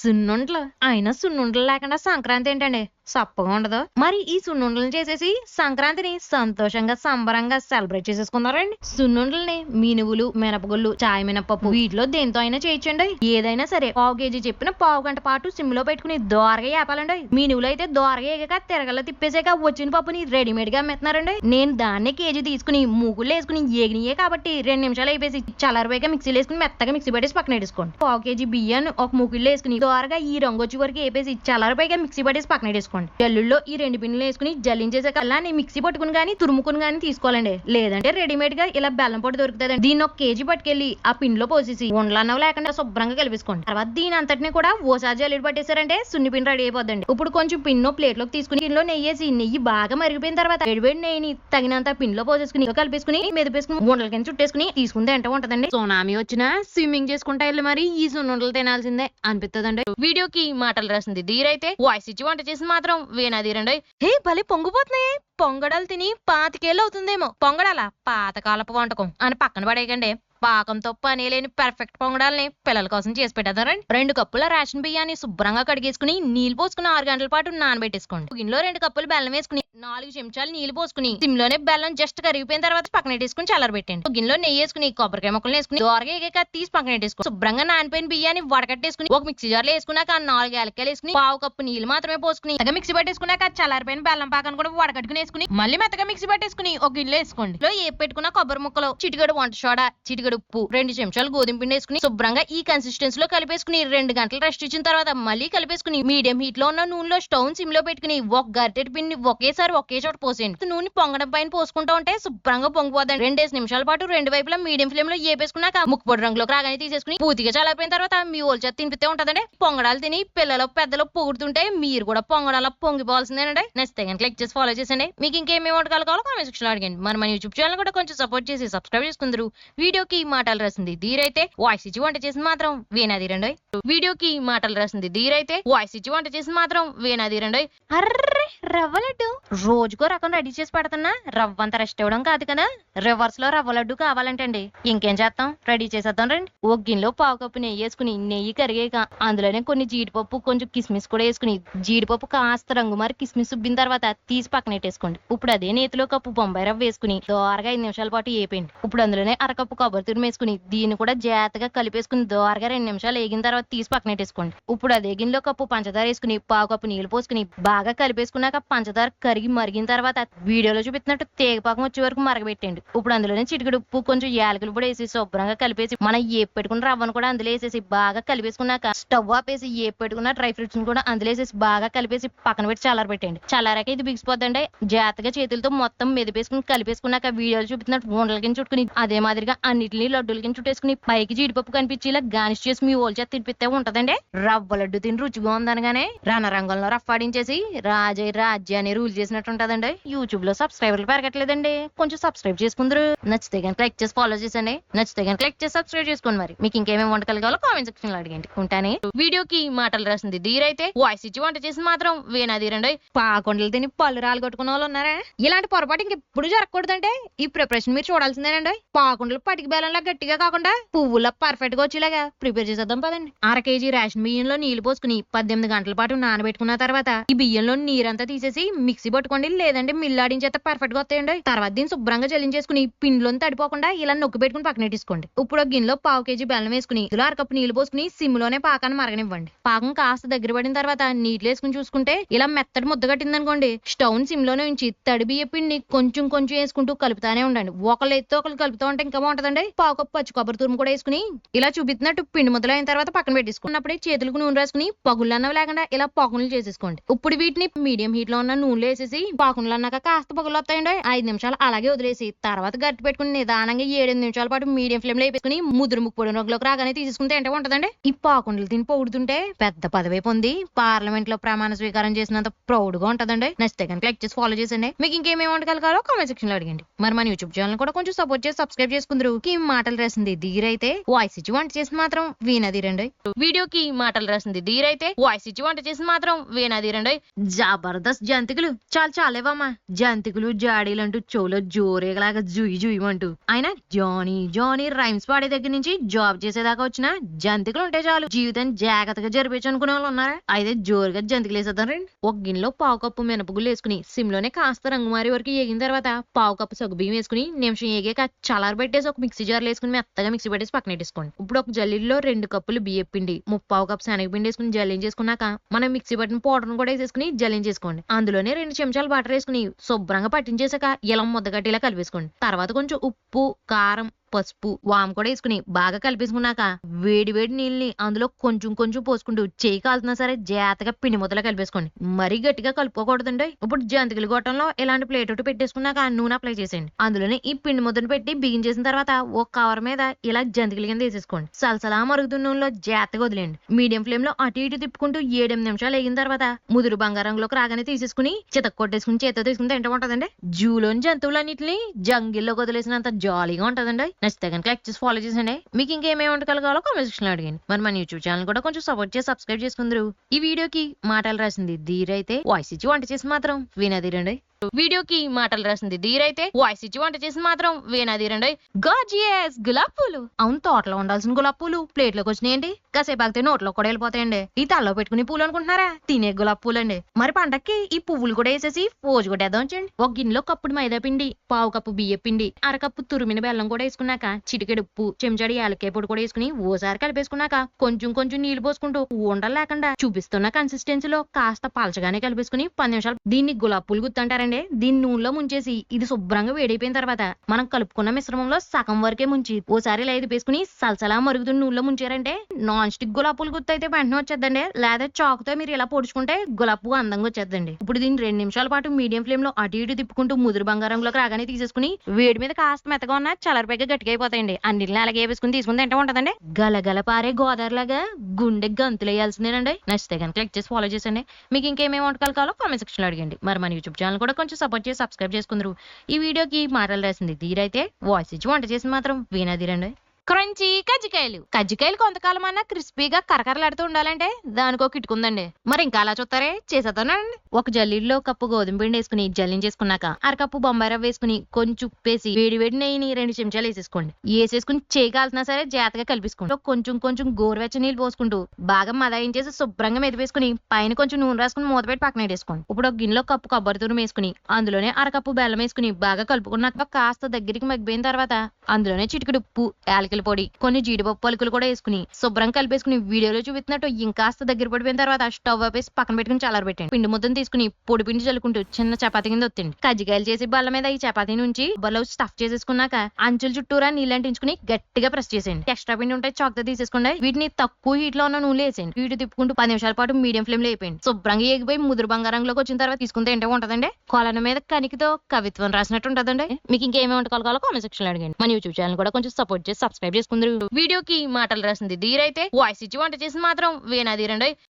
సున్నుండలు. అయినా సున్నుండలు లేకుండా సంక్రాంతి ఏంటండి? సప్పగా ఉండదు. మరి ఈ సున్నుండలను చేసేసి సంక్రాంతిని సంతోషంగా సంబరంగా సెలబ్రేట్ చేసేసుకున్నారండి సున్నుండల్ని మినువులు మినపగుళ్ళు చాయ్ మినపప్పు వీటిలో దేంతో అయినా చేయించండి ఏదైనా సరే పావు కేజీ చెప్పిన పావు గంట పాటు సిమ్లో పెట్టుకుని దోరగా ఏపాలండి. మినువులు అయితే దోరగా వేయక తిరగల తిప్పేసాక వచ్చిన పప్పుని రెడీమేడ్గా అమ్మేస్తున్నారండి. నేను దాన్నే కేజీ తీసుకుని మూగుళ్ళు వేసుకుని ఏగినయే కాబట్టి రెండు నిమిషాలు అయిపోయి చల్లారిపోయాక మిక్సీలో వేసుకుని మెత్తగా మిక్సీ పట్టేసి పక్కన వేసుకోండి పావు కేజీ బియ్యాన్ని ఒక మూకిళ్ళు వేసుకుని దోరగా ఈ రంగు వచ్చే వరకు వేపేసి చల్లారిపోయాక మిక్సీ పట్టేసి పక్కన వేసుకోండి జల్లుల్లో ఈ రెండు పిండిలు వేసుకుని జల్లించేసాక అలానే మిక్సీ పట్టుకుని కానీ తురుముకుని కానీ తీసుకోవాలండి. లేదంటే రెడీమేడ్గా ఇలా బెల్లం పొడి దొరుకుతుంది దీన్ని ఒక కేజీ పట్టుకెళ్ళి ఆ పిండిలో పోసేసి ఉండలన్నవి లేకుండా శుభ్రంగా కలిపేసుకోండి. తర్వాత దీని అంతటిని కూడా ఓసారి జల్లిడి పట్టేశారంటే సున్ని పిండి రెడీ అయిపోద్దండి. ఇప్పుడు కొంచెం పిన్ ప్లేట్లోకి తీసుకుని దీనిలో నెయ్యేసి నెయ్యి బాగా మరిగిపోయిన తర్వాత వేడివేడి నెయ్యిని తగినంత పిండిలో పోసేసుకుని కలిపేసుకుని మెదిపేసుకుని ఉండల కింద చుట్టేసుకుని తీసుకుంటే ఎంత ఉంటదండి? సునామీ వచ్చినా స్విమ్మింగ్ చేసుకుంటా వెళ్ళి మరి ఈ సున్నుండలు తినాల్సిందే అనిపిస్తుందండి వీడియోకి మాటలు రాసింది ధీరైతే. వాయిస్ ఇచ్చి వంట చేసి మాత్రం వేనాదీరండి హే భలే పొంగిపోతున్నాయి పొంగడాలు తిని పాతికేళ్ళు అవుతుందేమో. పొంగడాల? పాతకాలపు వంటకం. అని పక్కన పడేయకండి. పాకంతో పని లేని పర్ఫెక్ట్ పొంగడాలని పిల్లల కోసం చేసి పెట్టేదారండి రెండు. కప్పుల రేషన్ బియ్యాన్ని శుభ్రంగా కడిగేసుకుని నీళ్ళు పోసుకుని ఆరు గంటల పాటు నానబెట్టేసుకోండి. గిన్నెలో రెండు కప్పులు బెల్లం వేసుకుని నాలుగు చెంచాలు నీళ్ళు పోసుకుని సిమ్లోనే బెల్లం జస్ట్ కరిగిపోయిన తర్వాత పక్కన పెట్టేసుకుని చల్లారబెట్టండి గిన్నెలో నెయ్యి వేసుకుని కొబ్బరికాయ ముక్కలు వేసుకుని దోరగా ఎగాక తీసి పక్కన పెట్టేసుకుని శుభ్రంగా నానిపోయిన బియ్యాన్ని వడకట్టేసుకుని ఒక మిక్సీ జార్లో వేసుకున్నాక నాలుగు ఏలకాయలు వేసుకుని పావు కప్పు నీళ్ళు మాత్రమే పోసుకుని మెత్తగా మిక్సీ పట్టేసుకున్నాక చల్లారిపోయిన బెల్లం పాకను కూడా వడకట్టుకుని వేసుకుని మళ్ళీ మెత్తగా మిక్సీ పట్టేసుకుని ఒక గిన్నెలో వేసుకోండి. లో ఏ పెట్టుకున్న కొబ్బరి ముక్కలు చిటికెడు వంట సోడా చిటికెడు ఉప్పు రెండు చెంచాలు గోధుమ పిండి వేసుకుని శుభ్రంగా ఈ కన్సిస్టెన్సీ లో కలిపేసుకుని రెండు గంటలు రెస్ట్ ఇచ్చిన తర్వాత మళ్ళీ కలిపేసుకుని మీడియం హీట్లో ఉన్న నూనెలో స్టవ్ సిమ్లో పెట్టుకుని ఒక గరిటెడ్ పిండి ఒకేసారి ఒకే చోట పోసేయండి. నూనె పొంగడం పైన పోసుకుంటా ఉంటే శుభ్రంగా పొంగిపోదండి. రెండేసి నిమిషాల పాటు రెండు వైపులా మీడియం ఫ్లేమ్లో ఏపేసుకున్నాక ముక్కు పొడి రంగులోకి రాగానే తీసేసుకుని పూర్తిగా చల్లారిపోయిన తర్వాత మీ ఓల్ చేత తినిపితే ఉంటదండి. పొంగడాలు తిని పిల్లలు పెద్దలు పొగుడుతుంటే మీరు కూడా పొంగడాల పొంగిపోవాల్సిందేనండి. నచ్చితే కనుక క్లిక్ చేసి ఫాలో చేసండి మీకు ఇంకేమేమి వంటకాలు కావాలో కామెంట్ సెక్షన్లో అడగండి. మరి మన యూట్యూబ్ ఛానల్ కూడా కొంచెం సపోర్ట్ చేసి సబ్స్క్రైబ్ చేసుకుందరు. వీడియోకి మాటలు రాసింది. ధీరైతే వాయిస్ ఇచ్చి వంట చేసింది మాత్రం వేనాదీరండి వీడియోకి మాటలు రాసింది. ధీరైతే వాయిస్ ఇచ్చి వంట చేసింది మాత్రం వేనాదీరండి అర్రే రవ్వ లడ్డు రోజుకో రకం రెడీ చేసి పెడుతున్నా. రవ్వంతా రెస్ట్ ఇవ్వడం కాదు కదా. రివర్స్లో రవ్వ లడ్డు కావాలంటండి. ఇంకేం చేస్తాం? రెడీ చేసేద్దాం రండి. ఒగ్గిన్లో గిన్నెలో పావు కప్పు నెయ్యి వేసుకుని నెయ్యి కరిగాక అందులోనే కొన్ని జీడిపప్పు కొంచెం కిస్మిస్ కూడా వేసుకుని జీడిపప్పు కాస్త రంగు మరి కిస్మిస్ ఉబ్బిన తర్వాత తీసి పక్కన పెట్టేసుకోండి. ఇప్పుడు అదే నేతిలో కప్పు బొంబాయి రవ్వ వేసుకుని దోరగా ఐదు నిమిషాల పాటు ఏపేయండి ఇప్పుడు అందులోనే అరకప్పు కొబ్బరి వేసుకుని దీన్ని కూడా జాగ్రత్తగా కలిపేసుకుని దోరగా రెండు నిమిషాలు వేగిన తర్వాత తీసి పక్కన పెట్టేసుకోండి. ఇప్పుడు అదే గిన్నెలో కప్పు పంచదార వేసుకుని పావు కప్పు నీళ్ళు పోసుకుని బాగా కలిపేసుకున్నాక పంచదార కరిగి మరిగిన తర్వాత వీడియోలో చూపిస్తున్నట్టు తేగపాకం వచ్చే వరకు మరగబెట్టండి ఇప్పుడు అందులోనే చిటికెడు ఉప్పు కొంచెం యాలకులు కూడా వేసి శుభ్రంగా కలిపేసి మనం ఏ పెట్టుకున్న రవ్వను కూడా అందులో వేసేసి బాగా కలిపేసుకున్నాక స్టవ్ ఆపేసి ఏ పెట్టుకున్న డ్రై ఫ్రూట్స్ కూడా అందులో వేసేసి బాగా కలిపేసి పక్కన పెట్టి చల్లార పెట్టండి చల్లారాక ఇది బిగిసిపోద్దండి. జాగ్రత్తగా చేతులతో మొత్తం మెదిపేసుకుని కలిపేసుకున్నాక వీడియోలు చూపిస్తున్నట్టు ఉండల కింద చుట్టుకుని అదే మాదిరిగా అన్నిటిని లడ్డూల కింద చుట్టేసుకుని పైకి జీడిపప్పు కనిపించేలా గానిష్ చేసి మీ ఓల్ చేత తినిపిస్తే ఉంటదండి. రవ్వ లడ్డు తిని రుచిగా ఉందనగానే రణరంగంలో రఫాడించేసి రాజయ్య రాజ్యాన్ని రూల్ చేసినట్టు ఉంటదండి. యూట్యూబ్లో సబ్స్క్రైబర్లు పెరగట్లేదండి. కొంచెం సబ్స్క్రైబ్ చేసుకుందరు. నచ్చితే కనుక లైక్ చేసి ఫాలో చేసండి. నచ్చితే కనుక లైక్ చేసి సబ్స్క్రైబ్ చేసుకోండి మరి. మీకు ఇంకేమేమి వంటకాలు కావాలో కామెంట్ సెక్షన్లో అడిగండి. ఉంటానే? వీడియోకి మాటలు రాసింది దీరైతే వాయిస్ ఇచ్చి వంట చేసి మాత్రం వేనాదీరండి పాకొండలు తిని పళ్ళు రాలు కొట్టుకున్న వాళ్ళు ఉన్నారా? ఇలాంటి పొరపాటు ఇంకెప్పుడు జరగకూడదంటే ఈ ప్రిపరేషన్ మీరు చూడాల్సిందేనండి. పాకుండలు పటికి బేలంలా గట్టిగా కాకుండా పువ్వులా పర్ఫెక్ట్గా వచ్చేలాగా ప్రిపేర్ చేసేద్దాం పదండి. అర కేజీ రేషన్ బియ్యంలో నీళ్ళు పోసుకుని పద్దెనిమిది గంటల పాటు నానబెట్టుకున్న తర్వాత ఈ బియ్యంలో నీరంతా తీసేసి మిక్సీ పట్టుకోండి లేదంటే మిల్లాడించేత పర్ఫెక్ట్గా వస్తాయండి. తర్వాత దీన్ని శుభ్రంగా జల్లించేసుకుని పిండిలోని తడిపోకుండా ఇలా నొక్కి పెట్టుకుని పక్కన పెట్టేసుకోండి. ఇప్పుడు గిన్నెలో పావు కేజీ బెల్లం వేసుకుని ఇందులో అరకప్పు నీళ్ళు పోసుకుని సిమ్లోనే పాకాన్ని మరగనివ్వండి. పాకం కాస్త దగ్గర పడిన తర్వాత నీళ్ళు వేసుకుని చూసుకుంటే ఇలా మెత్తడి ముద్ద కట్టిందనుకోండి స్టవ్ సిమ్లోనే ఉంచి తడి బియ్య పిండిని కొంచెం కొంచెం వేసుకుంటూ కలుపుతానే ఉండండి. ఒకళ్ళు ఎత్తే ఒకళ్ళు కలుపుతూ ఉంటే ఇంకా బాగుంటదండి. పావు కప్పు పచ్చి కొబ్బరి తురుము కూడా వేసుకుని ఇలా చూపిస్తున్నట్టు పిండి ముద్దలైన తర్వాత పక్కన పెట్టేసుకున్నప్పుడే చేతులకు నూనె రాసుకుని పగుళ్ళు అన్నవి లేకుండా ఇలా పాకులు చేసేసుకోండి. ఇప్పుడు వీటిని మీడియం హీట్లో ఉన్న నూనెలో వేసేసి పాకులు అన్నాక కాస్త పగులు వస్తాయండి. ఐదు నిమిషాలు అలాగే వదిలేసి తర్వాత గట్టి పెట్టుకుని నిదానంగా ఏడెనిమిది నిమిషాల పాటు మీడియం ఫ్లేమ్లో వేసుకుని ముదురు ముక్కు పొడి రంగులోకి రాగానే తీసుకుంటే అంటే ఉంటదండి. ఈ పాకుండలు తిని పొగుడుతుంటే పెద్ద పదవి పొంది పార్లమెంట్లో ప్రమాణ స్వీకారం చేసినంత ప్రౌడ్గా ఉంటదండి. నచ్చితే కనుక లైక్ చేసి ఫాలో చేసండి మీకు ఇంకేమేమి వంటకాలు కావాలో కామెంట్ సెక్షన్లో అడిగండి. మరి మన యూట్యూబ్ ఛానల్ కూడా కొంచెం సపోర్ట్ చేసి సబ్స్క్రైబ్ చేసుకుందరు. ఈ మాటలు రాసింది ధీరైతే వాయిస్ ఇచ్చి వంట చేసి మాత్రం వీణాధీరండి వీడియోకి మాటలు రాసింది ధీరైతే వాయిస్ ఇచ్చి వంట చేసి మాత్రం వీణాధీరండి జబర్దస్త్ జంతికలు. చాలా చాలేవమ్మా. జంతికలు జాడీలు అంటూ చెవులో జోరేగలాగా జుయి జుయిమంటూ ఆయన జానీ జానీ రైమ్స్ పాడే దగ్గర నుంచి జాబ్ చేసేదాకా వచ్చిన జంతికలు ఉంటే చాలు. జీవితం జాగ్రత్తగా జరిపించు అనుకునే వాళ్ళు ఉన్నారా? అయితే జోరుగా జంతికలు వేసేద్దాం రండి. ఒక గిన్నెలో పావు కప్పు మినపగుళ్ళు వేసుకుని సిమ్లోనే కాస్త రంగుమారి వరకు ఏగిన తర్వాత పావు కప్పు సగ్గుబియ్యం వేసుకుని నిమిషం ఏగాక చల్లారి పెట్టేసి ఒక మిక్సీ జార్లు వేసుకుని మెత్తగా మిక్సీ పెట్టేసి పక్కన పెట్టేసుకోండి. ఇప్పుడు ఒక జల్లీలో రెండు కప్పులు బియ్యం పిండి ముప్పావు కప్పు శనగపిండి వేసుకుని జల్లించేసుకున్నాక చేసుకున్నాక మనం మిక్సీ పట్టిన పౌడర్ను కూడా వేసేసుకుని జల్లించేసుకోండి అందులోనే రెండు చెంచాలు బటర్ వేసుకుని శుభ్రంగా పట్టించేసాక ఇలా ముద్దగట్టిలా కలిపేసుకోండి. తర్వాత కొంచెం ఉప్పు కారం పసుపు వాము కూడా వేసుకుని బాగా కలిపేసుకున్నాక వేడి వేడి నీళ్ళని అందులో కొంచెం కొంచెం పోసుకుంటూ చేయి కాలుతున్నా సరే జాతగా పిండి ముద్దలు కలిపేసుకోండి. మరీ గట్టిగా కలుపుకోకూడదండి. ఇప్పుడు జంతికలు గొట్టంలో ఇలాంటి ప్లేట్ ఒకటి పెట్టేసుకున్నాక నూనె అప్లై చేసేయండి. అందులోనే ఈ పిండి ముద్దను పెట్టి బిగించేసిన తర్వాత ఒక కవర్ మీద ఇలా జంతికల కింద వేసేసుకోండి. సలసలా మరుగుతున్న నూనెలో జాతగా వదిలేండి మీడియం ఫ్లేమ్లో అటు ఇటు తిప్పుకుంటూ ఏడెనిమిది నిమిషాలు వేగిన తర్వాత ముదురు బంగారంలోకి రాగానే తీసేసుకుని చితక్ కొట్టేసుకుని చేతితో తీసుకుని తింటూ ఉంటదండి. జూలోని జంతువులన్నింటినీ జంగిల్లో వదిలేసినంత జాలీగా ఉంటదండి. నచ్చితే కనుక లైక్ చేసి ఫాలో చేసండి మీకు ఇంకేమేమి వంటకాలు కావాలో కామెంట్ సెక్షన్లో అడిగండి. మరి మన యూట్యూబ్ ఛానల్ కూడా కొంచెం సపోర్ట్ చేసి సబ్స్క్రైబ్ చేసుకుందరు. ఈ వీడియోకి మాటలు రాసింది ధీరైతే వాయిస్ ఇచ్చి వంట చేసి మాత్రం వినదీరండి వీడియోకి మాటలు రాసింది ధీరైతే వాయిస్ ఇచ్చి వంట చేసి మాత్రం వీణాధీరండి గాజియస్ గులాబ్ పూలు. అవును తోటలో ఉండాల్సిన గులాబ్ పూలు. ప్లేట్లోకి వచ్చినాయండి. కాసేపు ఆగితే నోట్లో కూడా వెళ్ళిపోతాయండి. ఈ తలలో పెట్టుకుని పూలు అనుకుంటున్నారా? తినే గులాబ్ పూలండి. మరి పండక్కి ఈ పువ్వులు కూడా వేసేసి పోజు కొట్టేద్దాం వచ్చండి ఒక గిన్నెలో కప్పుడు మైదా పిండి పావు కప్పు బియ్య పిండి అరకప్పు తురిమిన బెల్లం కూడా వేసుకున్నాక చిటికెడు ఉప్పు చెంచాడి పొడి కూడా వేసుకుని ఓసారి కలిపేసుకున్నాక కొంచెం కొంచెం నీళ్ళు పోసుకుంటూ ఉండలు లేకుండా చూపిస్తున్న కన్సిస్టెన్సీలో కాస్త పలచగానే కలిపేసుకుని పది నిమిషాలు దీన్ని గులాబ్ పూలు గుర్తుంటారండి దీన్ని నూనెలో ముంచేసి ఇది శుభ్రంగా వేడైపోయిన తర్వాత మనం కలుపుకున్న మిశ్రమంలో సగం వరకే ముంచి ఓసారి ఇలా వేసుకుని సలసలా మరుగుతున్న నూనెలో ముంచారంటే నాన్ స్టిక్ గులాబ్ గుర్తు అయితే వెంటనే వచ్చేద్దండి. లేదా చాక్తో మీరు ఇలా పొడుచుకుంటే గులాబీ అందంగా వచ్చేద్దండి. ఇప్పుడు దీన్ని రెండు నిమిషాల పాటు మీడియం ఫ్లేమ్లో అటు ఇటు తిప్పుకుంటూ ముదురు బంగారంలోకి రాగానే తీసేసుకుని వేడి మీద కాస్త మెత్తగా ఉన్న చలరపైగా గట్టిగా అయిపోతాయండి. అన్నిటిని అలాగే వేసుకుని తీసుకుని తింటూ ఉంటదండి. గలగల పారే గోదావరి లాగా గుండె గంతులు వేయాల్సిందేనండి నచ్చితే కనుక క్లిక్ చేసి ఫాలో చేసండి మీకు ఇంకేమేమి వంటకాలు కావాలో కామెంట్ సెక్షన్లో అడిగండి. మరి మన యూట్యూబ్ ఛానల్ కూడా కొంచెం సపోర్ట్ చేసి సబ్స్క్రైబ్ చేసుకుందరు. ఈ వీడియోకి మాటలు రాసింది తీరైతే వాయిస్ ఇచ్చి వంట చేసి మాత్రం వీణాధీరండి క్రంచీ కజ్జికాయలు. కజ్జికాయలు కొంతకాలం అన్నా క్రిస్పీగా కరకరలాడుతూ ఉండాలంటే దానికో కిట్టుకుందండి మరి ఇంకా అలా చూస్తారే? చేసేద్దానండి ఒక జల్లీలో కప్పు గోధుమ పిండి వేసుకుని జల్లించేసుకున్నాక అరకప్పు బొంబాయి రవ్వ వేసుకుని కొంచెం ఉప్పేసి వేడి వేడి నెయ్యిని రెండు చెంచాలు వేసేసుకోండి. వేసేసుకుని చేయగాల్సినా సరే జాతగా కలిపేసుకోండి. కొంచెం కొంచెం గోరువెచ్చ నీళ్ళు పోసుకుంటూ బాగా మదాయించేసి శుభ్రంగా మెదిపేసుకుని పైన కొంచెం నూనె రాసుకుని మూతపెట్టి పక్కన వేసుకోండి ఇప్పుడు ఒక గిన్నెలో కప్పు కొబ్బరి తురుము వేసుకుని అందులోనే అరకప్పు బెల్లం వేసుకుని బాగా కలుపుకున్నాక కాస్త దగ్గరికి మగ్గిపోయిన తర్వాత అందులోనే చిటికెడు ఉప్పు యాలకుల పొడి కొన్ని జీడిపప్పు పలుకులు కూడా వేసుకుని శుభ్రం కలిపేసుకుని వీడియోలో చూపిస్తున్నట్టు ఇంకాస్త దగ్గర పడిపోయిన తర్వాత స్టవ్ ఆపేసి పక్కన పెట్టుకుని చల్లారబెట్టండి పిండి ముద్దను తీసుకుని పొడి పిండి చల్లుకుంటూ చిన్న చపాతీ కింద ఒత్తండి. కజ్జికాయలు చేసి బల్ల మీద ఈ చపాతీ నుంచి బల్ల స్టఫ్ చేసేసుకున్నాక అంచుల చుట్టూరా నీళ్ళంటించుకుని గట్టిగా ప్రెస్ చేసేయండి. ఎక్స్ట్రా పిండి ఉంటే చాక్తో తీసేసుకోండి. వీటిని తక్కువ హీట్లో ఉన్న నూనె వేసేయండి. వీటి తిప్పుకుంటూ పది నిమిషాల పాటు మీడియం ఫ్లేమ్లో అయిపోయింది శుభ్రంగా ఎగిపోయి ముదురు బంగారంలోకి వచ్చిన తర్వాత తీసుకుంటే ఏంటో ఉంటదండి? కొలను మీద కనికితో కవిత్వం రాసినట్టు ఉంటదండి. మీకు ఇంకేమేమి వంటకాలు కావాలో కామెంట్ సెక్షన్ అడిగండి. మన యూట్యూబ్ ఛానల్ కూడా కొంచెం సపోర్ట్ చేసి సబ్స్క్రైబ్ సబ్స్క్రైబ్ చేసుకుందరు. వీడియోకి మాటలు రాసింది ధీరైతే. వాయిస్ ఇచ్చి వంట చేసి మాత్రం వీణాధీరండి